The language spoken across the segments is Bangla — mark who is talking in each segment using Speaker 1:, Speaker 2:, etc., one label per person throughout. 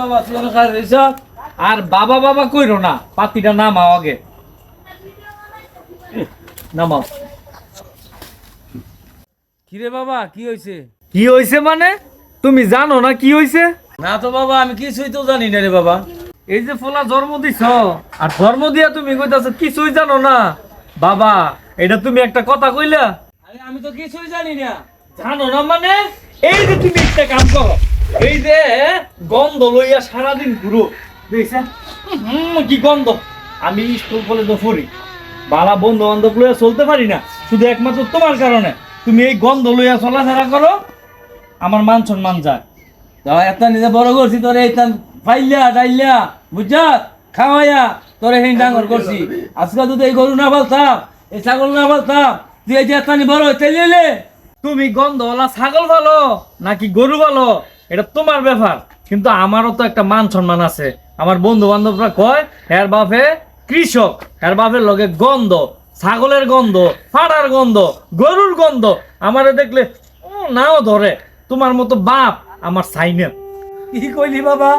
Speaker 1: বাবা তুই রইছ আর বাবা বাবা কইরো না পাতিটা নামাও আগে। নামাও। কিরে বাবা কি হইছে?
Speaker 2: কি হইছে মানে? তুমি জানো না কি হইছে?
Speaker 1: না তো বাবা আমি কিছুই তো জানি না রে বাবা।
Speaker 2: এই যে ফোলা জন্ম দিছ আর জন্ম দিয়া তুমি কইতাছ কিছুই জানো না। বাবা এটা তুমি একটা কথা কইলা?
Speaker 1: আরে আমি তো কিছুই জানি না।
Speaker 2: জানো না মানে? এই যে তুমি একটা কাম করো। এই যে গন্ধ লইয়া সারাদিন ঘুরো দেখছেন হুম, কি গন্ধ? আমি স্কুল কলেজে পড়ি। বালা বন্ধু বান্ধব লইয়া চলতে পারি না। শুধু একমাত্র তোমার কারণে। তুমি এই গন্ধ লইয়া চলাফেরা করো আমার মান সম্মান যায়।
Speaker 1: তাও একটা নিজে বড় করছি তোরে এই ফাইলা ডাইলা বুঝছা? খাওয়াইয়া তোরে হেন ডাঙর করছি। আজকে যদি এই গরু না বলতাম এই ছাগল না বলতাম তুই এই যে নি বড় হইতে
Speaker 2: তুমি গন্ধওয়ালা ছাগল ভালো নাকি গরু ভালো এটা তোমার ব্যাপার, কিন্তু আমারও তো একটা মান সম্মান আছে। আমার বন্ধু বান্ধবরা কয়, হের বাপে কৃষক, হের বাপের লগে গন্ধ, ছাগলের গন্ধ ফাটার গন্ধ, গরুর গন্ধ, আমারে দেখলে নাও ধরে। তোমার মতো বাপ আমার চাই
Speaker 1: কি কইলি বাবা?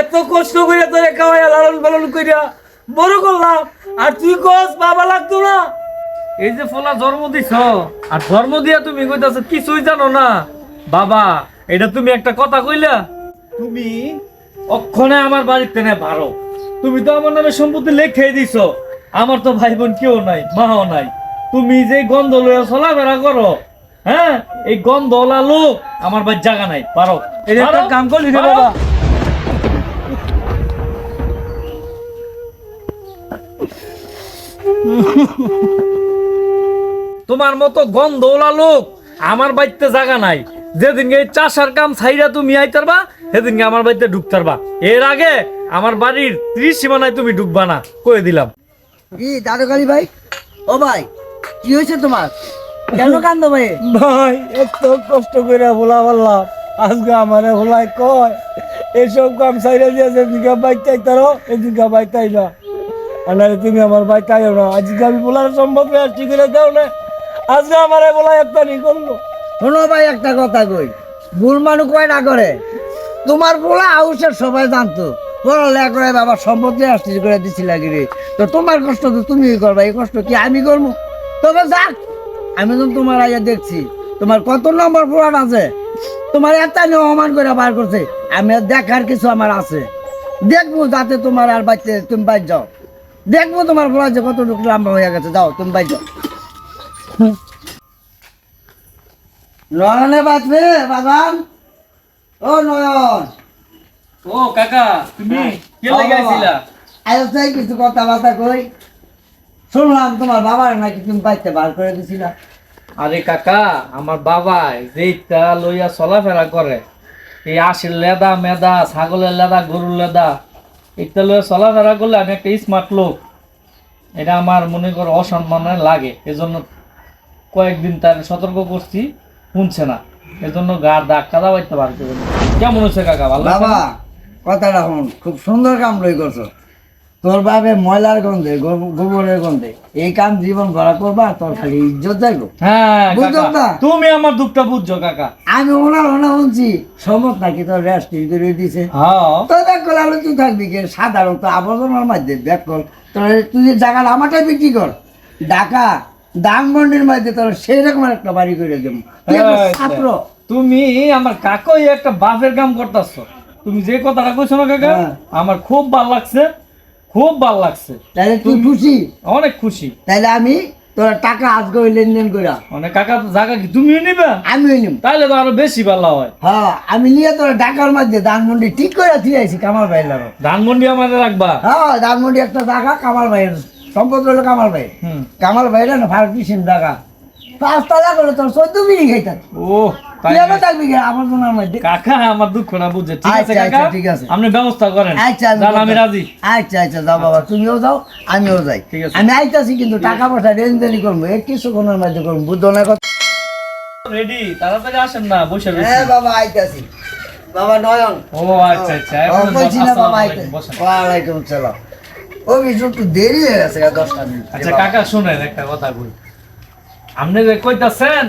Speaker 1: এত কষ্ট করে তোরে খাওয়াইয়া লালন পালন কইরা বড় করলাম, আর তুই কস বাবা লাগতো না?
Speaker 2: এই যে ফোলা জন্ম দিছ, আর জন্ম দিয়া তুমি কইতাছ, কিছুই জানো না। বাবা এটা তুমি একটা কথা কইলা? তুমি? অক্ষণে আমার বাড়িতে নে ভারো তুমি তো আমার নামে সম্পত্তি লেখে দিছ। আমার তো ভাই বোন কেউ নাই মাও নাই। তুমি যে গন্ধ লইয়া চলাফেরা করো হ্যাঁ? এই গন্ধওয়ালা লোক আমার বাড়ির জায়গা নাই। পারো?
Speaker 1: এটা একটা কাম করলি রে বাবা।
Speaker 2: তোমার মতো গন্ধওয়ালা লোক আমার বাড়িতে জায়গা নাই। যেদিনকে এই চাষার কাম ছাইরা তুমি আইতারবা সেদিনকে আমার বাড়িতে ঢুকতারবা এর আগে আমার বাড়ির ত্রিশ সীমানায় তুমি ঢুকবা না কয়ে দিলাম।
Speaker 3: কি দাদুকালী ভাই ও ভাই কি হয়েছে তোমার? কেন কান্দো ভাই?
Speaker 4: ভাই এত কষ্ট করে ভোলা বললাম আজকে আমার ভোলাই কয় এসব কাম সাইরে দিয়ে যেদিনকে বাইক চাইতারো এদিনকে বাইক চাই না নাহলে তুমি আমার বাইক চাইও না আজকে আমি বলার সম্ভব ঠিক করে দাও না? আজকে আমার বলা একটা নি করল।
Speaker 3: শোনো ভাই একটা কথা কই। ভুল মানুষ কয় না করে? তোমার বলা আউসের সবাই জানতো। পড়ালেখা করে বাবা সম্পত্তি আসতে করে দিছি লাগিরে তো তোমার কষ্ট তো তুমি করবা, এই কষ্ট কি আমি করব? তবে যাক, আমি তো তোমার আইয়া দেখছি, তোমার কত নম্বর পুরাণ আছে? তোমার নিয়ে অমান করে বার করছে। আমি দেখার কিছু আমার আছে। দেখব যাতে তোমার আর বাচ্চা তুমি বাইর যাও। দেখব তোমার বলা যে কতটুকু লম্বা হয়ে গেছে, যাও, তুমি বাইর যাও। নয়নে বাঁচবে বাগান ও নয়ন।
Speaker 2: ও কাকা তুমি কে লাগাইছিলা
Speaker 3: আজ তাই কিছু কথাবার্তা কই। শুনলাম তোমার বাবার নাকি তুমি বাড়িতে বার করে দিছিলা।
Speaker 2: আরে কাকা আমার বাবা যেইটা লইয়া চলাফেরা করে এই আশির লেদা মেদা ছাগলের লেদা গরুর লেদা এইটা লইয়া চলাফেরা করলে আমি একটা স্মার্ট লোক। এটা আমার মনে করো অসম্মানে লাগে এজন্য কয়েকদিন তার সতর্ক করছি। শুনছে না। এজন্য গার দাগ কাদা বাইতে পারছে কেমন হচ্ছে কাকা ভালো
Speaker 3: বাবা? কথাটা শুন খুব সুন্দর কাম লই করছ। তোর বাবে ময়লার গন্ধে গো- গোবরের গন্ধে এই কাম জীবন ভরা করবা তোর খালি ইজ্জত যাইব।
Speaker 2: হ্যাঁ কাকা,
Speaker 3: না।
Speaker 2: তুমি আমার দুঃখটা বুঝছ কাকা।
Speaker 3: আমি ওনার ওনা শুনছি সমত নাকি তোর রেস্ট করে দিছে।
Speaker 2: হ্যাঁ।
Speaker 3: তো দেখ কল আলু তুই থাকবি কে? সাধারণত আবর্জনার মাধ্যমে দেখ কল তোর তুই যে জায়গার আমারটাই বিক্রি কর। ঢাকা ধানমন্ডির মধ্যে তোর সেই রকম একটা বাড়ি করে দেবো। ছাত্র।
Speaker 2: তুমি আমার কাকই একটা বাপের কাম করতেছ। তুমি যে কথাটা কইছো না কাকা
Speaker 3: হ্যাঁ।
Speaker 2: আমার খুব ভালো লাগছে খুব ভালো লাগছে।
Speaker 3: তাহলে তুই খুশি?
Speaker 2: অনেক খুশি।
Speaker 3: তাহলে আমি তোর টাকা আজকে ওই লেনদেন করে
Speaker 2: মানে কাকা তো জায়গা কি তুমি নিবে?
Speaker 3: আমি ওই নিম।
Speaker 2: তাহলে তো আরও বেশি ভালো হয়।
Speaker 3: হ্যাঁ আমি নিয়ে তোর ঢাকার মধ্যে ধানমন্ডি ঠিক করে দিয়ে আইছি কামাল ভাইয়ের
Speaker 2: ধানমন্ডি আমাদের রাখবা।
Speaker 3: হ্যাঁ ধানমন্ডি একটা টাকা কামাল ভাইয়ের সম্পদ হলো কামাল ভাই। কামাল ভাইয়ের না ভারত কিসিম টাকা। পাঁচতলা করে তোর চোদ্দ মিনিট খাইতাম
Speaker 2: ও কাকা আমার ঠিক আছে
Speaker 3: আচ্ছা,
Speaker 2: কাকা?
Speaker 3: আচ্ছা, ঠিক আছে।
Speaker 2: আপনি ব্যবস্থা করেন।
Speaker 3: আচ্ছা আমি।
Speaker 2: রাজি।
Speaker 3: আচ্ছা আচ্ছা যাও বাবা তুমিও যাও আমিও যাই।
Speaker 2: ঠিক আছে।
Speaker 3: আমি আইতাছি কিন্তু টাকা পয়সা লেনদেনই করব এই কিছুক্ষণের মধ্যে করব বুঝছ না কথা।
Speaker 2: রেডি তাড়াতাড়ি আসেন না বসে
Speaker 3: হ্যাঁ বাবা আইতাছি। বাবা নয়ন।
Speaker 2: ও আচ্ছা আচ্ছা
Speaker 3: বলছি না বাবা আইতাছি ওয়ালাইকুম সালাম ও বিশু একটু দেরি হয়ে গেছে দশটা মিনিট।
Speaker 2: আচ্ছা কাকা শুনেন একটা কথা কই। আপনি যে কইতাছেন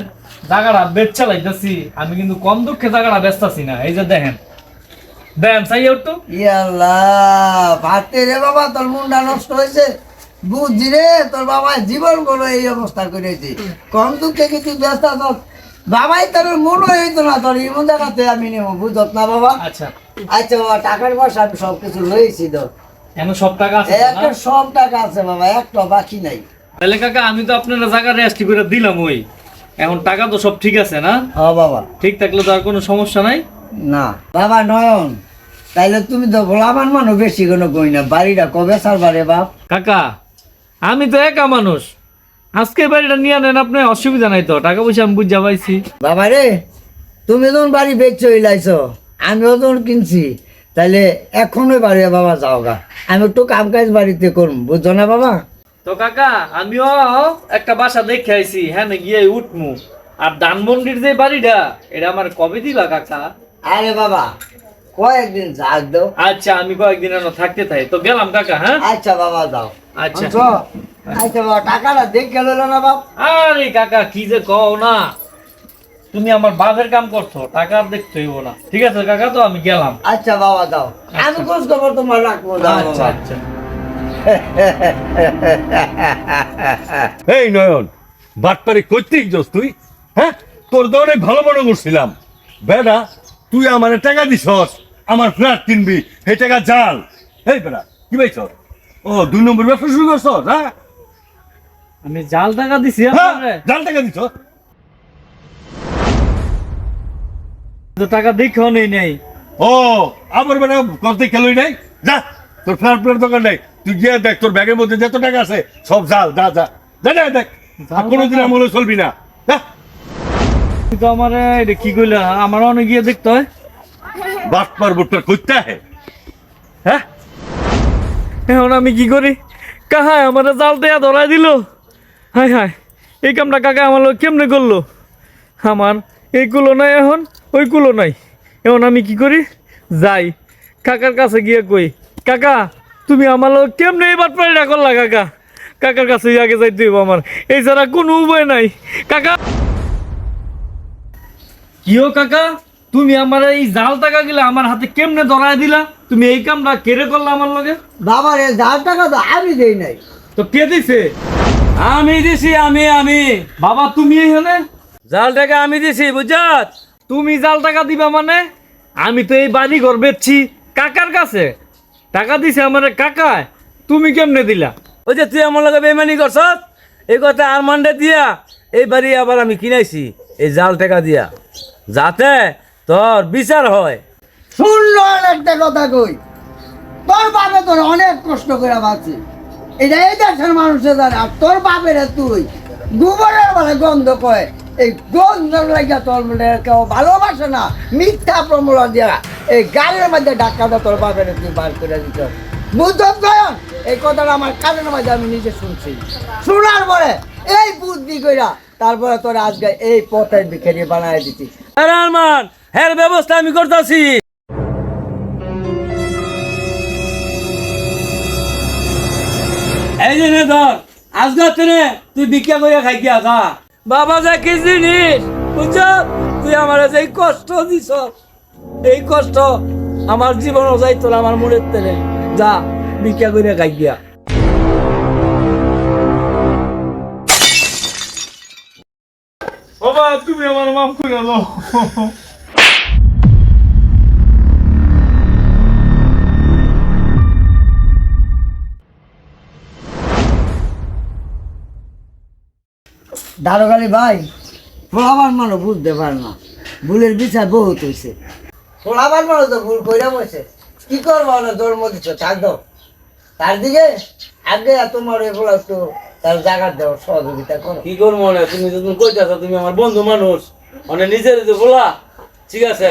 Speaker 2: জায়গাটা বেচ চালাইতেছি আমি কিন্তু কম দুঃখে জায়গাটা বেচতাছি না। এই যে দেখেন। চাই একটু।
Speaker 3: ইয়াল্লাহ ভাতে রে বাবা তোর মুন্ডা নষ্ট হয়েছে। বুঝছি রে তোর বাবা জীবন বড় এই অবস্থা করেছে। কম দুঃখে কিছু ব্যস্ত বাবাই তোর মনে হইতো না তোর ইমন দেখাতে আমি নেব বুঝত না বাবা?
Speaker 2: আচ্ছা।
Speaker 3: আচ্ছা বাবা টাকার পয়সা আমি সব কিছু লইছি তো।
Speaker 2: এখন সব টাকা আছে
Speaker 3: একটা সব টাকা আছে বাবা একটা বাকি নাই।
Speaker 2: তাহলে কাকা আমি তো আপনার জায়গা রেস্ট করে দিলাম ওই। এখন টাকা তো সব ঠিক আছে না?
Speaker 3: বাবা।
Speaker 2: ঠিক থাকলে তো আর কোনো সমস্যা নাই?
Speaker 3: না। বাবা নয়ন তাইলে তুমি তো মানুষ বেশি কোনো কই না। বাড়িটা কবে সারবারে বাপ?
Speaker 2: কাকা আমি তো একা মানুষ। আজকে বাড়িটা নিয়ে নেন আপনি অসুবিধা নাই তো। টাকা পয়সা আমি বুঝা পাইছি।
Speaker 3: বাবা রে তুমি যখন বাড়ি বেচছো ইলাইছো আমিও যখন কিনছি তাইলে এখনই বাড়ি বাবা যাও গা আমি একটু কাম কাজ বাড়িতে করুম বুঝছ না বাবা?
Speaker 2: তো কাকা আমিও একটা বাসা দেখে আইছি হ্যাঁ না গিয়ে উঠমু। আর ধানমন্ডির যে বাড়িটা এটা আমার কবে দিবা কাকা?
Speaker 3: আরে বাবা কয়েকদিন যাক দাও।
Speaker 2: আচ্ছা আমি কয়েকদিন এনে থাকতে থাই। তো গেলাম কাকা হ্যাঁ?
Speaker 3: আচ্ছা বাবা যাও।
Speaker 2: আচ্ছা?
Speaker 3: আচ্ছা বাবা টাকাটা দেখ গেল না বাপ।
Speaker 2: আরে কাকা কি যে কও না? তুমি আমার বাপের কাম করছ টাকা আর দেখতে হইব না। ঠিক আছে কাকা তো আমি গেলাম।
Speaker 3: আচ্ছা বাবা দাও। আমি খোঁজ খবর তোমার রাখব
Speaker 2: আচ্ছা আচ্ছা।
Speaker 5: এই নয়ন বাটপারি করতেই যাস তুই? হ্যাঁ? তোর তো অনেক ভালো মনে করছিলাম। বেড়া তুই আমার টাকা দিছস আমার ফ্ল্যাট কিনবি সেই টাকা জাল। এই বেড়া কি পাইছ ও দুই নম্বর ব্যবসা শুরু করছস হ্যাঁ?
Speaker 2: আমি জাল টাকা দিছি
Speaker 5: হ্যাঁ জাল টাকা দিছস?
Speaker 2: তো টাকা দেখেও নেই নেই।
Speaker 5: ও আবার বেড়া করতে খেলোই নাই? যা তোর ফ্ল্যাট ফ্ল্যাট দোকান নাই। তুই গিয়ে দেখ তোর ব্যাগের মধ্যে যত টাকা আছে সব জাল যা যা। যা যা দেখ। কোনোদিন আমলে চলবি না। হ্যাঁ
Speaker 2: তুই তো আমার এটা কি কইলা আমার অনেক গিয়ে দেখতে হয়।
Speaker 5: বাটপার বুটপার করতে হ্যাঁ?
Speaker 2: এখন আমি কি করি? কাহায় আমার জাল দেয়া ধরাই দিল। হাই হাই এই কামটা কাকা আমার লোক কেমনে করল? আমার এই কুলো নাই এখন ওই কুলো নাই। এখন আমি কি করি? যাই। কাকার কাছে গিয়ে কই কাকা তুমি আমার লোক কেমনে এই বাটপাড়িটা করলা কাকা? কাকার কাছে আগে যাইতে হইব আমার। এই ছাড়া কোনো উপায় নাই। কাকা! কিও কাকা? তুমি আমার এই জাল টাকা গিলা আমার হাতে কেমনে ধরায় দিলা? তুমি এই কামটা কেড়ে করলা আমার লগে?
Speaker 3: বাবা রে জাল টাকা তো আমি দেই নাই।
Speaker 2: তো কে দিছে?
Speaker 1: আমি দিছি আমি আমি।
Speaker 2: বাবা তুমি এখানে?
Speaker 1: জাল টাকা আমি দিছি বুঝছত
Speaker 2: তুমি জাল টাকা দিবা মানে? আমি তো এই বাড়ি ঘর বেচছি কাকার কাছে। টাকা দিছে আমার কাকায়, তুমি কেমনে দিলা?
Speaker 1: ওই যে তুই আমার লগে বেমানি করছ এই কথা আর মান্ডে দিয়া, এই বাড়ি আবার আমি কিনাইছি, এই জাল টাকা দিয়া। যাতে তোর বিচার হয়।
Speaker 3: শুনলো একটা কথা কই? তোর বাপে তোর অনেক কষ্ট করে বাঁচি। এটা এই দেশের মানুষের আর তোর বাপের তুই গোবরের বলে গন্ধ কয়। এই গন্ধ লাগিয়া তোর মনে কেউ ভালোবাসে না, মিথ্যা প্রমূলন দিয়া এই গাড়ির মধ্যে ডাক্তারটা তোর বাপের তুই বার করে দিত। বুদ্ধ গয়ন, এই কথাটা আমার কানের মধ্যে আমি নিজে শুনছি। শোনার পরে এই বুদ্ধি কইরা তারপরে তোর আজকে এই পথের ভিখারি বানায় দিচ্ছি
Speaker 1: আরে আরমান ব্যবস্থা আমি করতেছি। এই যে ধর আজকে তুই ভিক্ষা করে খাই গিয়া বাবা যা জিনিস? বুঝছ? তুই আমার এই কষ্ট দিছ, এই কষ্ট আমার জীবন যাই তোর আমার মনের তেলে। যা, ভিক্ষা করে গাই গিয়া।
Speaker 2: বাবা, তুমি আমার মাফ করে দাও।
Speaker 3: দারোগালি ভাই পোলাবার মানুষ বুঝতে পারে না। ভুলের বিচার বহুত হয়েছে পোলাবার মানুষ তো ভুল কইরা বসে কি করব না জন্ম দিচ্ছ দাও। তার দিকে আগে তোমার এগুলো একটু তার জায়গা দেওয়ার সহযোগিতা করো।
Speaker 1: কি করব না তুমি যখন কইতাছ, তুমি আমার বন্ধু মানুষ। অনেক নিজের যে বলা ঠিক আছে?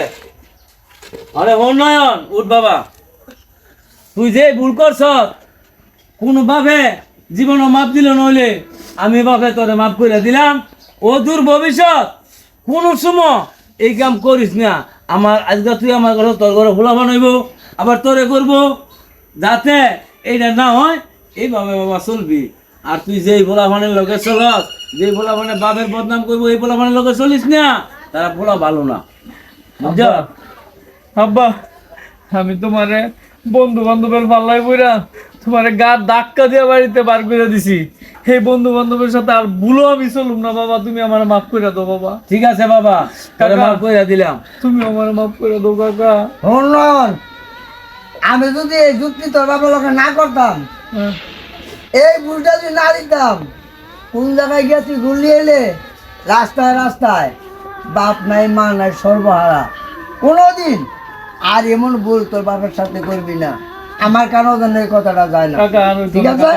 Speaker 1: আরে উন্নয়ন উঠ বাবা। তুই যে ভুল করছ কোনোভাবে জীবনও মাপ দিল নইলে আমি বাপে তোরে মাফ করে দিলাম। ও দূর ভবিষ্যৎ, কোন সময় এই কাম করিস না। আমার আজকে তুই আমার ঘরে, তোর ঘরে ভোলা বানাইব, আবার তোরে করব। যাতে এইটা না হয়, এইভাবে বাবা চলবি। আর তুই যেই ভোলা ভানের লগে চলস, যেই ভোলা ভানের বাপের বদনাম করব, এই ভোলা ভানের লগে চলিস না। তারা ভোলা ভালো না।
Speaker 2: আব্বা আমি তোমারে বন্ধু বান্ধবের পাল্লাই বইরা তোমারে গা ধাক্কা দিয়ে বাড়িতে বার করে দিছি। এই বন্ধু বান্ধবের সাথে আর ভুলো আমি চলুম না বাবা তুমি আমার মাফ করে দাও বাবা।
Speaker 1: ঠিক আছে বাবা
Speaker 2: কাকা।
Speaker 1: মাফ করে দিলাম।
Speaker 2: তুমি আমার মাফ করে দাও কাকা।
Speaker 3: উন্নয়ন আমি যদি এই যুক্তি তোর বাবার লোকে না করতাম
Speaker 2: হ্যাঁ।
Speaker 3: এই ভুলটা যদি না দিতাম কোন জায়গায় গেছি ঘুরলি এলে? রাস্তায় রাস্তায়। বাপ নাই মা নাই সর্বহারা। কোনোদিন আর এমন ভুল তোর বাপের সাথে করবি না। আমার এই কথাটা যায় না? ঠিক আছে?